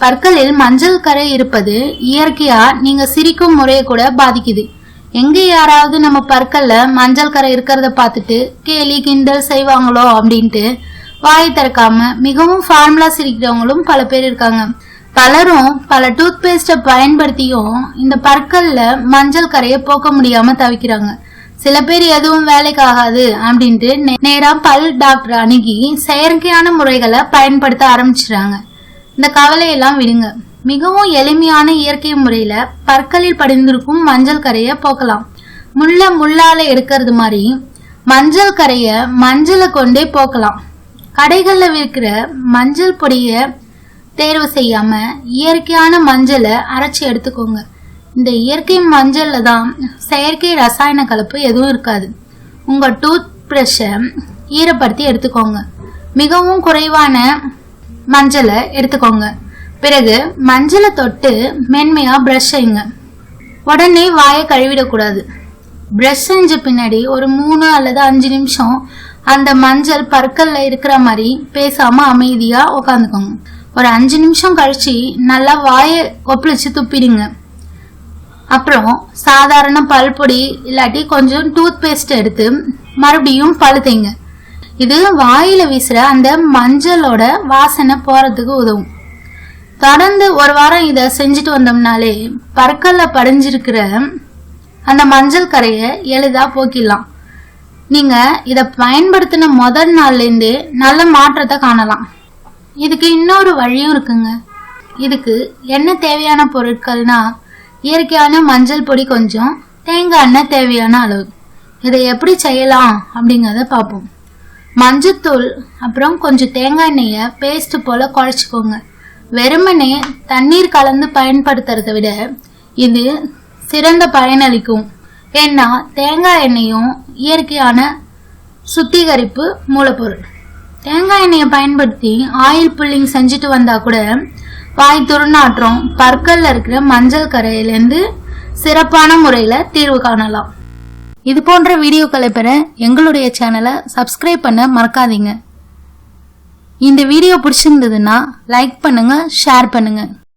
பற்களில் மஞ்சள் கரை இருப்பது இயற்கையா நீங்க சிரிக்கும் முறையை கூட பாதிக்குது. எங்க யாராவது நம்ம பற்கள்ல மஞ்சள் கரை இருக்கிறத பார்த்துட்டு கேலி கிண்டல் செய்வாங்களோ அப்படின்ட்டு வாய் திறக்காம மிகவும் ஃபார்முலா சிரிக்கிறவங்களும் பல பேர் இருக்காங்க. பலரும் பல டூத் பேஸ்ட்டை பயன்படுத்தியும் இந்த பற்கள்ல மஞ்சள் கரையை போக்க முடியாம தவிக்கிறாங்க. சில பேர் எதுவும் வேலைக்கு ஆகாது அப்படின்ட்டு நே- நேரா பல் டாக்டர் அணுகி செயற்கையான முறைகளை பயன்படுத்த ஆரம்பிச்சிடுறாங்க இந்த கவலையெல்லாம் விடுங்க. மிகவும் எளிமையான இயற்கை முறையில பற்களில் படிந்திருக்கும் மஞ்சள் கரையை போக்கலாம். முள்ள முள்ளால எடுக்கிறது மாதிரி மஞ்சள் கரையை மஞ்சளை கொண்டே போக்கலாம். கடைகளில் விற்கிற மஞ்சள் பொடியை தேர்வு செய்யாம இயற்கையான மஞ்சளை அரைச்சி எடுத்துக்கோங்க. இந்த இயற்கை மஞ்சள்ல தான் செயற்கை ரசாயன கலப்பு எதுவும் இருக்காது. உங்க டூத் ப்ரஷை ஈரப்படுத்தி எடுத்துக்கோங்க. மிகவும் குறைவான மஞ்சளை எடுத்துக்கோங்க. பிறகு மஞ்சளை தொட்டு மென்மையா ப்ரஷ் செய்யுங்க. உடனே வாயை கழுவிடக்கூடாது. ப்ரஷ் செஞ்ச பின்னாடி ஒரு மூணு அல்லது அஞ்சு நிமிஷம் அந்த மஞ்சள் பற்கல்ல இருக்கிற மாதிரி பேசாம அமைதியா உக்காந்துக்கோங்க. ஒரு அஞ்சு நிமிஷம் கழிச்சு நல்லா வாயை கொப்பளிச்சு துப்பிடுங்க. அப்புறம் சாதாரண பல்பொடி இல்லாட்டி கொஞ்சம் டூத் பேஸ்ட் எடுத்து மறுபடியும் பழுத்தைங்க. இது வாயில வீசுற அந்த மஞ்சளோட வாசனை போறதுக்கு உதவும். தொடர்ந்து ஒரு வாரம் இதை செஞ்சுட்டு வந்தோம்னாலே பற்கல்ல படிஞ்சிருக்கிற அந்த மஞ்சள் கரையை எளிதா போக்கிடலாம். நீங்க இதை பயன்படுத்தின முதல் நாள்லேருந்தே நல்ல மாற்றத்தை காணலாம். இதுக்கு இன்னொரு வழியும் இருக்குங்க. இதுக்கு என்ன தேவையான பொருட்கள்னா இயற்கையான மஞ்சள் பொடி கொஞ்சம் தேங்காய் எண்ணெய் தேவையான அளவு. இதை எப்படி செய்யலாம் அப்படிங்கிறத பார்ப்போம். மஞ்சத்தூள் அப்புறம் கொஞ்சம் தேங்காய் எண்ணெயை பேஸ்ட் போல குழச்சிக்கோங்க. வெறுமனே தண்ணீர் கலந்து பயன்படுத்துறதை விட இது சிறந்த பயனளிக்கும். ஏன்னா தேங்காய் எண்ணெயும் இயற்கையான சுத்திகரிப்பு மூலப்பொருள். தேங்காய் எண்ணெயை பயன்படுத்தி ஆயில் புல்லிங் செஞ்சுட்டு வந்தா கூட வாய் துர்நாற்றம் பற்கள்ல இருக்கிற மஞ்சள் கரையிலேருந்து சிறப்பான முறையில தீர்வு காணலாம். இது போன்ற வீடியோக்களை பெற எங்களுடைய சேனலை சப்ஸ்கிரைப் பண்ண மறக்காதீங்க. இந்த வீடியோ பிடிச்சிருந்ததுன்னா லைக் பண்ணுங்க ஷேர் பண்ணுங்க.